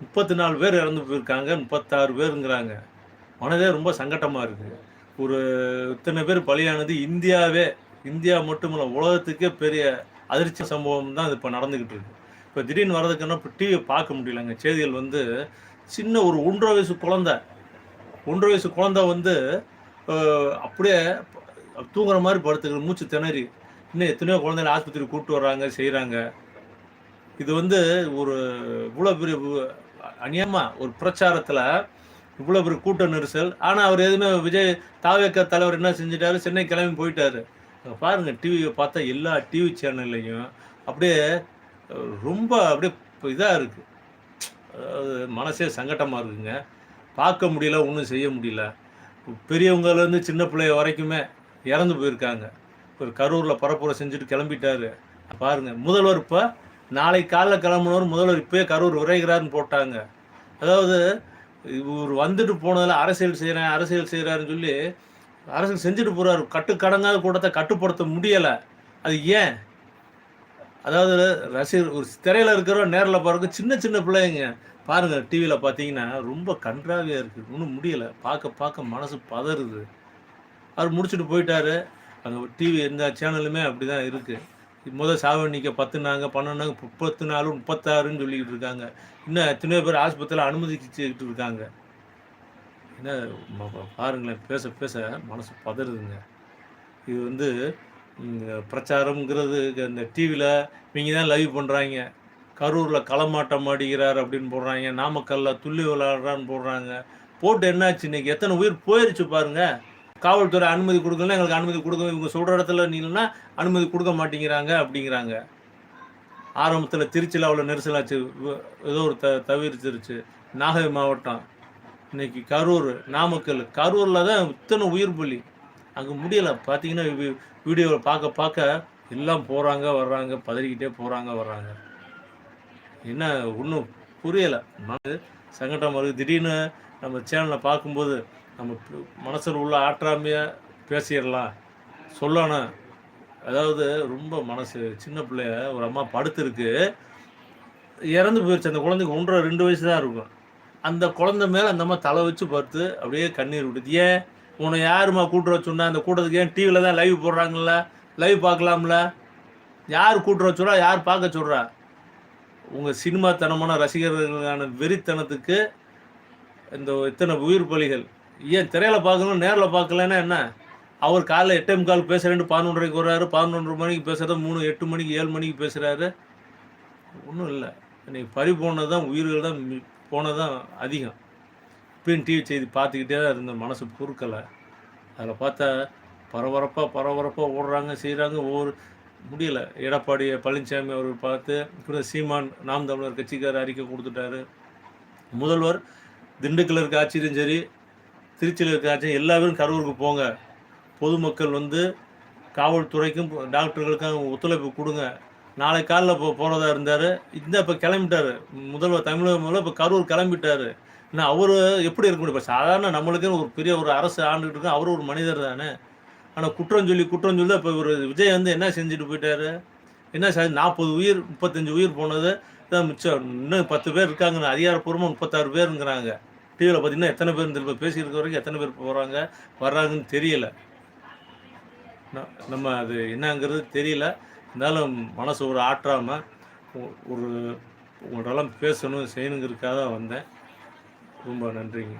முப்பத்தி நாலு பேர் இறந்து போயிருக்காங்க முப்பத்தாறு பேருங்கிறாங்க. மனதே ரொம்ப சங்கட்டமாக இருக்குது ஒரு இத்தனை பேர் பலியானது இந்தியாவே இந்தியா மட்டுமில்ல உலகத்துக்கே பெரிய அதிர்ச்சி சம்பவம் தான் இப்போ நடந்துக்கிட்டு இருக்கு. இப்போ திடீர்னு வர்றதுக்குன்னா இப்போ டிவியை பார்க்க முடியலங்க. செய்திகள் வந்து சின்ன ஒரு ஒன்றரை வயசு குழந்தை ஒன்றரை வயசு குழந்தை வந்து அப்படியே தூங்குற மாதிரி படுத்துக்கிற மூச்சு திணறி இன்னும் எத்தனையோ குழந்தைங்க ஆஸ்பத்திரி கூப்பிட்டு வர்றாங்க செய்கிறாங்க இது வந்து ஒரு இவ்வளோ பெரிய அநியமா ஒரு பிரச்சாரத்தில் இவ்வளோ பெரிய கூட்ட நெரிசல். ஆனால் அவர் எதுவுமே விஜய் தாவேக்க தலைவர் என்ன செஞ்சிட்டாரு? சென்னை கிளம்பி போயிட்டாரு. பாருங்க டிவியை பார்த்தா எல்லா டிவி சேனல்லையும் அப்படியே ரொம்ப அப்படியே இதாக இருக்குது மனசே சங்கட்டமாக இருக்குங்க. பார்க்க முடியல ஒன்றும் செய்ய முடியல. பெரியவங்கலேருந்து சின்ன பிள்ளைய வரைக்குமே இறந்து போயிருக்காங்க. ஒரு கரூரில் பரப்புரை செஞ்சுட்டு கிளம்பிட்டாரு. பாருங்கள் முதல்வர் இப்போ நாளை காலைல கிளம்புனவர் முதல்வர் இப்போயே கரூர் உரைகிறார்னு போட்டாங்க. அதாவது இவர் வந்துட்டு போனதில் அரசியல் செய்கிறேன் அரசியல் செய்கிறாருன்னு சொல்லி அரசியல் செஞ்சுட்டு போகிறார் கட்டுக்கடங்காத கூட்டத்தை கட்டுப்படுத்த முடியலை. அது ஏன்? அதாவது ரசிகர் ஒரு திரையில் இருக்கிறோம் நேரில் பாருங்க சின்ன சின்ன பிள்ளைங்க. பாருங்க டிவியில் பார்த்தீங்கன்னா ரொம்ப கன்றாவியாக இருக்குது ஒன்றும் முடியலை. பார்க்க பார்க்க மனசு பதறுது. அவர் முடிச்சுட்டு போயிட்டாரு. அங்கே டிவி எந்த சேனலுமே அப்படி தான் இருக்குது முதல் சாவணிக்க பத்துனாங்க பன்னெண்டாங்க முப்பத்து நாலு முப்பத்தாறுன்னு சொல்லிக்கிட்டு இருக்காங்க. இன்னும் எத்தனையோ பேர் ஆஸ்பத்திரியில் அனுமதிச்சுக்கிட்டு இருக்காங்க. என்ன பாருங்களேன் பேச பேச மனசு பதறுதுங்க. இது வந்து பிரச்சாரம்ங்கிறது இந்த டிவியில் இவங்க தான் லைவ் பண்ணுறாங்க கரூரில் களமாட்டம் ஆடுகிறார் அப்படின்னு போடுறாங்க. நாமக்கல்லில் துள்ளி விளாட்றான்னு போடுறாங்க. போட்டு என்னாச்சு இன்னைக்கு? எத்தனை உயிர் போயிருச்சு பாருங்கள் காவல்துறை அனுமதி கொடுக்கல எங்களுக்கு அனுமதி கொடுக்க இவங்க சொல்கிற இடத்துல நீங்கன்னா அனுமதி கொடுக்க மாட்டேங்கிறாங்க அப்படிங்கிறாங்க. ஆரம்பத்தில் திருச்சியில் அவ்வளோ நெரிசலாச்சு ஏதோ ஒரு த தவிர்த்துருச்சு. நாகை மாவட்டம். இன்னைக்கு கரூர் நாமக்கல். கரூரில் தான் இத்தனை உயிர் பலி. அங்கே முடியலை. பார்த்தீங்கன்னா வீடியோவில் பார்க்க பார்க்க எல்லாம் போகிறாங்க வர்றாங்க பதறிக்கிட்டே போகிறாங்க வர்றாங்க. என்ன ஒன்றும் புரியலை. மனது வருது. திடீர்னு நம்ம சேனலை பார்க்கும்போது நம்ம மனசில் உள்ள ஆற்றாமையாக பேசிடலாம். சொல்லணும். அதாவது ரொம்ப மனசு சின்ன பிள்ளைய ஒரு அம்மா படுத்துருக்கு. இறந்து போயிடுச்சு அந்த குழந்தைக்கு ஒன்றரை ரெண்டு வயசு தான் இருக்கும். அந்த குழந்தை மேலே அந்த அம்மா தலை வச்சு பார்த்து அப்படியே கண்ணீர் விடுது ஏன்? உன்னை யாரும்மா கூட்டுற சொன்னா? அந்த கூட்டத்துக்கு ஏன் டிவியில் தான் லைவ் போடுறாங்கல்ல? லைவ் பார்க்கலாம்ல? யார் கூட்டுற சொல்றா? யார் பார்க்க சொல்கிறா உங்கள் சினிமாத்தனமான ரசிகர்களுக்கான வெறித்தனத்துக்கு இந்த இத்தனை உயிர் பலிகள்? ஏன் திரையில் பார்க்கணும் நேரில் பார்க்கலன்னா என்ன? அவர் காலைல எட்டே முக்கால் பேசுகிறேன்னு பதினொன்றரைக்கு வர்றாரு. பதினொன்றரை மணிக்கு பேசுகிறது மூணு எட்டு மணிக்கு ஏழு மணிக்கு பேசுகிறாரு ஒன்றும் இல்லை. இன்னைக்கு பறி போனது தான் உயிர்கள் தான் போனது தான் அதிகம். இப்பயும் டிவி செய்தி பார்த்துக்கிட்டே தான் இருந்த மனசு பொறுக்கலை. அதில் பார்த்தா பரபரப்பாக பரபரப்பாக ஓடுறாங்க செய்கிறாங்க ஒவ்வொரு முடியல. எடப்பாடி பழனிசாமி அவர் பார்த்து கூட சீமான் நாம் தமிழர் கட்சிக்காரர் அறிக்கை கொடுத்துட்டாரு. முதல்வர் திண்டுக்கல் இருக்க ஆட்சியிலும் சரி திருச்சியில் இருக்காச்சும் எல்லா பேரும் கரூருக்கு போங்க. பொதுமக்கள் வந்து காவல்துறைக்கும் டாக்டர்களுக்கும் ஒத்துழைப்பு கொடுங்க. நாளை காலில் இப்போ போகிறதா இருந்தார். இந்த இப்போ கிளம்பிட்டாரு. முதல்வர் தமிழக முதல்வர் இப்போ கரூர் கிளம்பிட்டாரு. ஏன்னா அவர் எப்படி இருக்க முடியும்? இப்போ சாதாரண நம்மளுக்குன்னு ஒரு பெரிய ஒரு அரசு ஆண்டுகிட்டு இருக்கோம். அவர் ஒரு மனிதர் தானே. ஆனால் குற்றம் சொல்லி குற்றம் சொல்லி இப்போ ஒரு விஜய் வந்து என்ன செஞ்சுட்டு போயிட்டாரு? என்ன சார் நாற்பது உயிர் முப்பத்தஞ்சு உயிர் போனது? தான் மிச்சம். இன்னும் பத்து பேர் இருக்காங்க அதிகாரப்பூர்வமாக முப்பத்தாறு பேருங்கிறாங்க. டிவியில் பார்த்தீங்கன்னா எத்தனை பேர் திரும்ப பேசியிருக்க வரைக்கும் எத்தனை பேர் போகிறாங்க வர்றாங்கன்னு தெரியல. ந- நம்ம அது என்னங்கிறது தெரியல. இருந்தாலும் மனசு ஒரு ஆற்றாமல் ஒரு உங்கள்கிட்டலாம் பேசணும் செய்யணுங்கிறதுக்காக தான் வந்தேன். ரொம்ப நன்றிங்க.